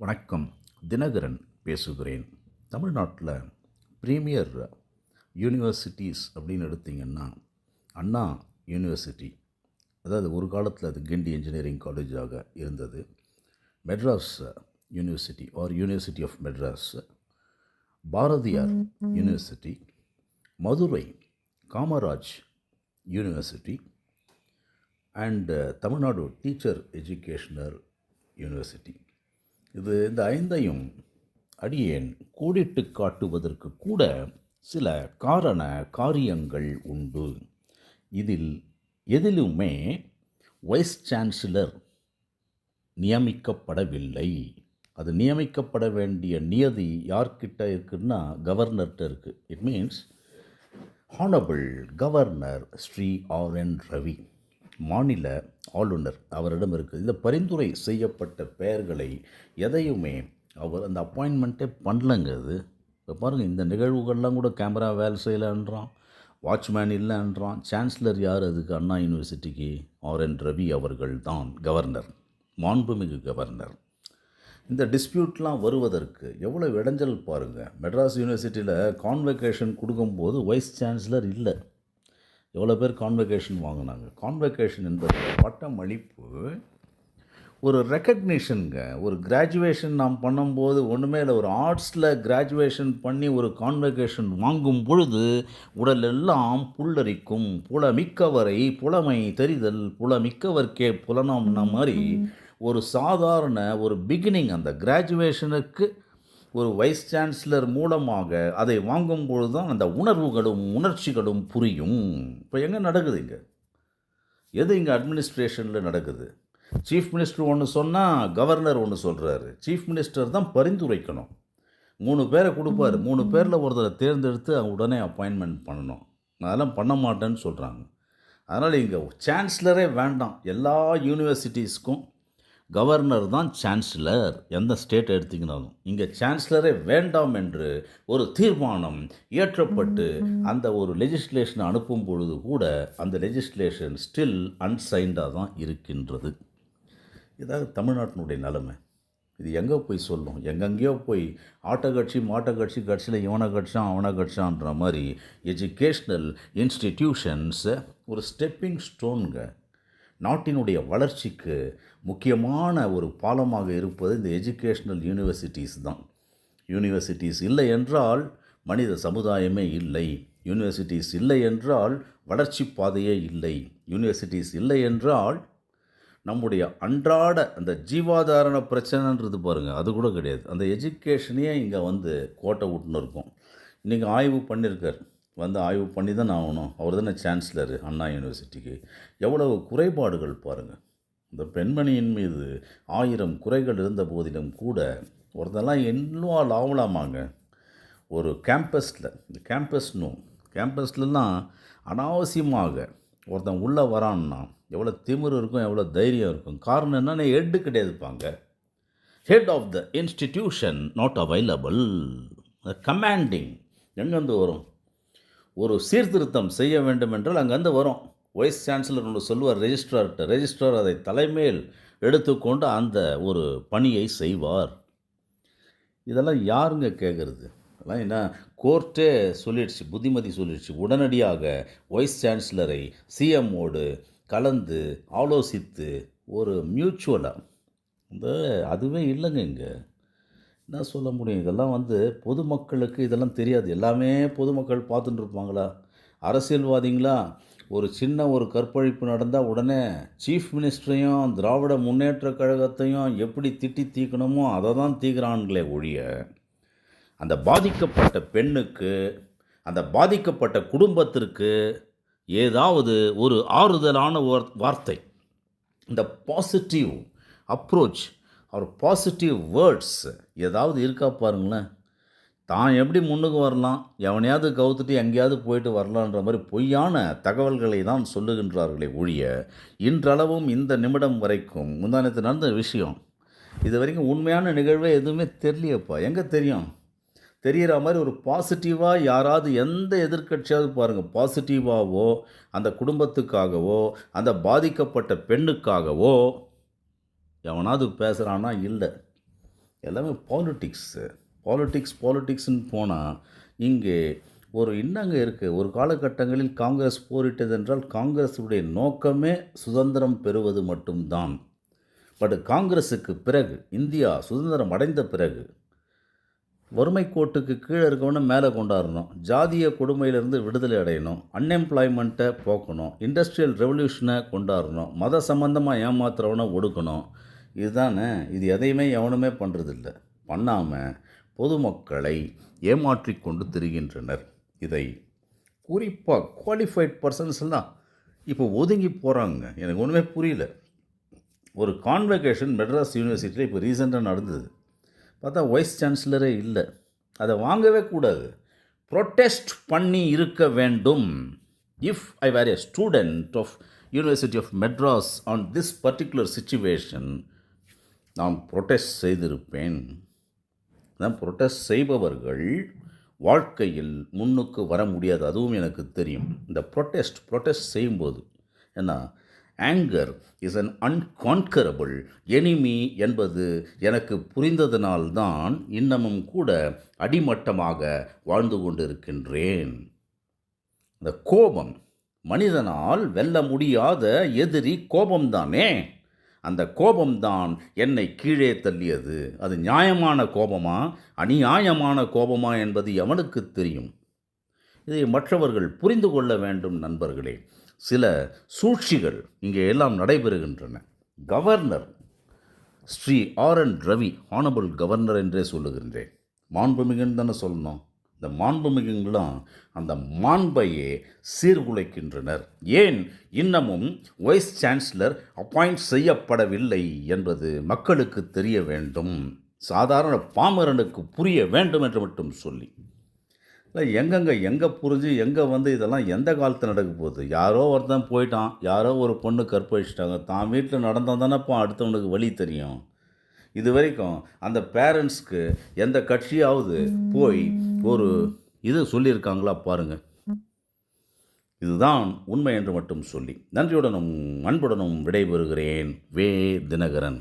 வணக்கம். தினகரன் பேசுகிறேன். தமிழ்நாட்டில் ப்ரீமியர் யூனிவர்சிட்டிஸ் அப்படின்னு எடுத்திங்கன்னா அண்ணா யூனிவர்சிட்டி அதாவது ஒரு காலத்தில் அது கிண்டி இன்ஜினியரிங் காலேஜாக இருந்தது. Madras university or university of Madras Bharathiar university Madurai Kamaraj university and Tamil Nadu teacher educational university இது இந்த ஐந்தையும் அடியேன் கோடிட்டு காட்டுவதற்கு கூட சில காரண காரியங்கள் உண்டு. இதில் எதிலுமே வைஸ் சான்சலர் நியமிக்கப்படவில்லை. அது நியமிக்கப்பட வேண்டிய நியதி யார்கிட்ட இருக்குன்னா கவர்னர்கிட்ட இருக்குது it means honourable governor Shri R N Ravi மாநில ஆளுநர் அவரிடம் இருக்குது இந்த பரிந்துரை செய்யப்பட்ட பெயர்களை எதையுமே அவர் அந்த அப்பாயின்மெண்ட்டே பண்ணலங்க அது இப்போ பாருங்கள் இந்த நிகழ்வுகள்லாம் கூட கேமரா வேலை செய்யலைன்றான் வாட்ச்மேன் இல்லைன்றான் சான்சலர் யார் அதுக்கு? அண்ணா யூனிவர்சிட்டிக்கு ஆர் என் ரவி அவர்கள் தான் கவர்னர் மாண்புமிகு கவர்னர் இந்த டிஸ்பியூட்லாம் வருவதற்கு எவ்வளோ இடைஞ்சல் பாருங்கள் மெட்ராஸ் யூனிவர்சிட்டியில் கான்வெகேஷன் கொடுக்கும்போது வைஸ் சான்சலர் இல்லை. எவ்வளோ பேர் கான்வெகேஷன் வாங்கினாங்க? கான்வெகேஷன் என்பது பட்டமளிப்பு ஒரு ரெக்கக்னிஷனுங்க ஒரு கிராஜுவேஷன் நாம் பண்ணும்போது ஒன்றுமே இல்லை ஒரு ஆர்ட்ஸில் கிராஜுவேஷன் பண்ணி ஒரு கான்வெகேஷன் வாங்கும் பொழுது உடலெல்லாம் புல்லரிக்கும். புலமிக்கவரை புலமை தெரிதல் புலமிக்கவர்க்கே புலனாம்ன மாதிரி ஒரு சாதாரண ஒரு பிகினிங் அந்த கிராஜுவேஷனுக்கு ஒரு வைஸ் சான்சலர் மூலமாக அதை வாங்கும் பொழுது தான் அந்த உணர்வுகளும் உணர்ச்சிகளும் புரியும். இப்போ எங்கே நடக்குது இங்கே? எது இங்கே அட்மினிஸ்ட்ரேஷனில் நடக்குது? சீஃப் மினிஸ்டர் ஒன்று சொன்னால் கவர்னர் ஒன்று சொல்கிறாரு சீஃப் மினிஸ்டர் தான் பரிந்துரைக்கணும். மூணு பேரை கொடுப்பாரு. மூணு பேரில் ஒருத்தரை தேர்ந்தெடுத்து உடனே அப்பாயின்மெண்ட் பண்ணணும். அதெல்லாம் பண்ண மாட்டேன்னு சொல்கிறாங்க அதனால் இங்கே சான்ஸ்லரே வேண்டாம். எல்லா யூனிவர்சிட்டிஸ்க்கும் கவர்னர் தான் சான்சலர் எந்த ஸ்டேட் எடுத்திங்கனாலும். இங்கே சான்சலரே வேண்டாம் என்று ஒரு தீர்மானம் இயற்றப்பட்டு அந்த ஒரு லெஜிஸ்லேஷன் அனுப்பும் பொழுது கூட அந்த லெஜிஸ்லேஷன் ஸ்டில் அன்சைண்டாக தான் இருக்கின்றது. இதாக தமிழ்நாட்டினுடைய நிலைமை. இது எங்கே போய் சொல்லும்? எங்கெங்கேயோ போய் ஆட்ட கட்சி மாட்ட கட்சி கட்சியில் இவனை கட்சான் அவனை கட்சான்ற மாதிரி எஜுகேஷ்னல் இன்ஸ்டிடியூஷன்ஸை ஒரு ஸ்டெப்பிங் ஸ்டோனுங்க நாட்டினுடைய வளர்ச்சிக்கு முக்கியமான ஒரு பாலமாக இருப்பது இந்த எஜுகேஷ்னல் யூனிவர்சிட்டிஸ் தான். யூனிவர்சிட்டிஸ் இல்லை என்றால் மனித சமுதாயமே இல்லை. யூனிவர்சிட்டிஸ் இல்லை என்றால் வளர்ச்சி பாதையே இல்லை. யூனிவர்சிட்டிஸ் இல்லை என்றால் நம்முடைய அன்றாட அந்த ஜீவாதாரண பிரச்சனைன்றது பாருங்கள் அது கூட கிடையாது. அந்த எஜுகேஷனையே இங்கே வந்து கோட்டை விட்டுன்னு இருக்கும். இன்றைக்கி ஆய்வு பண்ணியிருக்கார். வந்து ஆய்வு பண்ணி தான் ஆகணும். அவர் தானே சான்ஸ்லரு அண்ணா யூனிவர்சிட்டிக்கு எவ்வளவு குறைபாடுகள் பாருங்கள் இந்த பெண்மணியின் மீது ஆயிரம் குறைகள் இருந்த போதிலும் கூட ஒருத்தெல்லாம் இன்வால்வ் ஆகலாமாங்க. ஒரு கேம்பஸில் இந்த கேம்பஸ்னும் கேம்பஸ்லலாம் அனாவசியமாக ஒருத்தன் உள்ளே வரான்னா எவ்வளோ திமிர் இருக்கும் எவ்வளோ தைரியம் இருக்கும். காரணம் என்னென்னா head கிடையாதுப்பாங்க. Head of the institution not available commanding எங்கேருந்து வரும்? ஒரு சீர்திருத்தம் செய்ய வேண்டும் என்றால் அங்கேருந்து வரும். வைஸ் சான்சலர் ஒன்று சொல்லுவார் ரெஜிஸ்ட்ரார்கிட்ட ரெஜிஸ்ட்ரார் அதை தலைமையில் எடுத்துக்கொண்டு அந்த ஒரு பணியை செய்வார். இதெல்லாம் யாருங்க கேட்குறது அதெல்லாம் என்ன கோர்ட்டே சொல்லிடுச்சு புத்திமதி சொல்லிடுச்சு. உடனடியாக வைஸ் சான்சலரை சிஎம்மோடு கலந்து ஆலோசித்து ஒரு மியூச்சுவலாக இந்த அதுவே இல்லைங்க இங்கே. என்ன சொல்ல முடியும்? இதெல்லாம் வந்து பொதுமக்களுக்கு இதெல்லாம் தெரியாது. எல்லாமே பொதுமக்கள் பார்த்துட்டு இருப்பாங்களா அரசியல்வாதிங்களா? ஒரு சின்ன ஒரு கற்பழிப்பு நடந்தால் உடனே சீஃப் மினிஸ்டரையும் திராவிட முன்னேற்ற கழகத்தையும் எப்படி திட்டி தீக்கணுமோ அதை தான் தீக்கிறான்களே ஒழிய அந்த பாதிக்கப்பட்ட பெண்ணுக்கு அந்த பாதிக்கப்பட்ட குடும்பத்திற்கு ஏதாவது ஒரு ஆறுதலான வார்த்தை. இந்த பாசிட்டிவ் அப்ரோச் அவர் பாசிட்டிவ் வேர்ட்ஸ் ஏதாவது இருக்கா பாருங்களேன். தான் எப்படி முன்னுக்கு வரலாம் எவனையாவது கவுத்துட்டு எங்கேயாவது போயிட்டு வரலான்ற மாதிரி பொய்யான தகவல்களை தான் சொல்லுகின்றார்களே ஒழிய இன்றளவும் இந்த நிமிடம் வரைக்கும் முந்தானத்தில் நடந்த விஷயம் இது வரைக்கும் உண்மையான நிகழ்வே எதுவுமே தெரியலையப்பா. எங்கே தெரியும்? தெரிகிற மாதிரி ஒரு பாசிட்டிவாக யாராவது எந்த எதிர்கட்சியாவது பாருங்கள் பாசிட்டிவாகவோ அந்த குடும்பத்துக்காகவோ அந்த பாதிக்கப்பட்ட பெண்ணுக்காகவோ எவனாவது பேசுகிறான்னா இல்லை. எல்லாமே பாலிட்டிக்ஸு பாலிட்டிக்ஸ் பாலிட்டிக்ஸ்னு போனால் இங்கே ஒரு இன்னங்க இருக்குது ஒரு காலகட்டங்களில் காங்கிரஸ் போரிட்டது என்றால் காங்கிரஸுடைய நோக்கமே சுதந்திரம் பெறுவது மட்டும்தான். பட் காங்கிரஸுக்கு பிறகு இந்தியா சுதந்திரம் அடைந்த பிறகு வறுமை கோட்டுக்கு கீழே இருக்கவனை மேலே கொண்டாடணும். ஜாதிய கொடுமையிலிருந்து விடுதலை அடையணும். அன்எம்ப்ளாய்மெண்ட்டை போக்கணும். இண்டஸ்ட்ரியல் ரெவல்யூஷனை கொண்டாடணும். மத சம்பந்தமாக ஏமாத்துறவனை ஒடுக்கணும். இதுதானே? இது எதையுமே எவனுமே பண்ணுறதில்ல பண்ணாமல் பொதுமக்களை ஏமாற்றி கொண்டு திரிகின்றனர். இதை குறிப்பாக குவாலிஃபைட் பர்சன்ஸ்லாம் இப்போ ஒதுங்கி போகிறாங்க எனக்கு ஒன்றுமே புரியல. ஒரு கான்வெகேஷன் மெட்ராஸ் யூனிவர்சிட்டியில் இப்போ ரீசெண்டாக நடந்தது. பார்த்தா வைஸ் சான்சலரே இல்லை. அதை வாங்கவே கூடாது. ப்ரொட்டெஸ்ட் பண்ணி இருக்க வேண்டும். If I were a student of university of Madras on this particular situation நான் ப்ரொட்டெஸ்ட் செய்திருப்பேன். நான் ப்ரொட்டெஸ்ட் செய்பவர்கள் வாழ்க்கையில் முன்னுக்கு வர முடியாது. அதுவும் எனக்கு தெரியும். இந்த ப்ரொட்டெஸ்ட் ப்ரொட்டெஸ்ட் செய்யும்போது. ஏன்னா anger is an unconquerable enemy என்பது எனக்கு புரிந்ததனால்தான் இன்னமும் கூட அடிமட்டமாக வாழ்ந்து கொண்டிருக்கின்றேன். இந்த கோபம் மனிதனால் வெல்ல முடியாத எதிரி கோபம்தானே? அந்த கோபம்தான் என்னை கீழே தள்ளியது. அது நியாயமான கோபமா? அநியாயமான கோபமா என்பது எவனுக்கு தெரியும்? இதை மற்றவர்கள் புரிந்து கொள்ள வேண்டும் நண்பர்களே. சில சூழ்ச்சிகள் இங்கே எல்லாம் நடைபெறுகின்றன. Governor Shri R N Ravi honourable governor என்றே சொல்லுகின்றேன். மாண்புமிகுன்னு தானே சொல்லணும். இந்த மாண்புமிகுங்களாம் அந்த மாண்பையே சீர்குலைக்கின்றனர். ஏன் இன்னமும் வைஸ் சான்சலர் அப்பாயிண்ட் செய்யப்படவில்லை என்பது மக்களுக்கு தெரிய வேண்டும். சாதாரண பாமரனுக்கு புரிய வேண்டும் என்று மட்டும் சொல்லி. இல்லை எங்கெங்கே எங்கே புரிஞ்சு எங்கே வந்து இதெல்லாம் எந்த காலத்தில் நடக்க போகுது? யாரோ ஒருத்தன் போயிட்டான் யாரோ ஒரு பொண்ணு கற்பழிச்சிட்டாங்க தான் வீட்டில் நடந்தால் தானேப்பா அடுத்தவனுக்கு வழி தெரியும். இது வரைக்கும் அந்த பேரண்ட்ஸ்க்கு எந்த கட்சியாவது போய் ஒரு இது சொல்லியிருக்காங்களா பாருங்கள் இதுதான் உண்மை என்று மட்டும் சொல்லி. நன்றியுடனும் அன்புடனும் விடைபெறுகிறேன். வே தினகரன்.